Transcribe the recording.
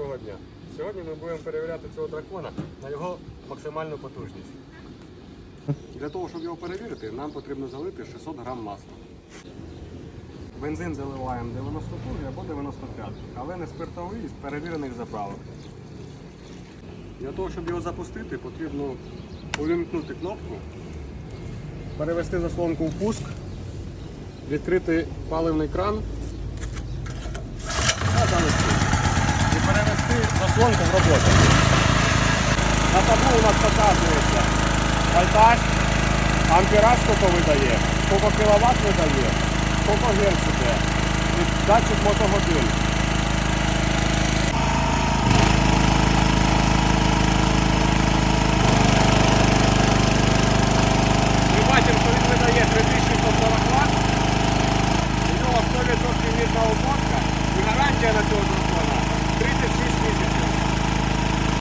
Доброго дня! Сьогодні ми будемо перевіряти цього дракона на його максимальну потужність. Для того, щоб його перевірити, нам потрібно залити 600 грам масла. Бензин заливаємо 92 або 95, але не спиртовий з перевірених заправок. Для того, щоб його запустити, потрібно увімкнути кнопку, перевести заслонку в пуск, відкрити паливний кран заслонка в роботі. На табло у нас показывается, вольтаж, ампераж сколько выдает, сколько киловатт выдает, сколько герц іде, датчик мотогодин. Ми бачимо, що він видає 3640 У нього 100% рідна обмотка і гарантія на цього телефона 36 місяців.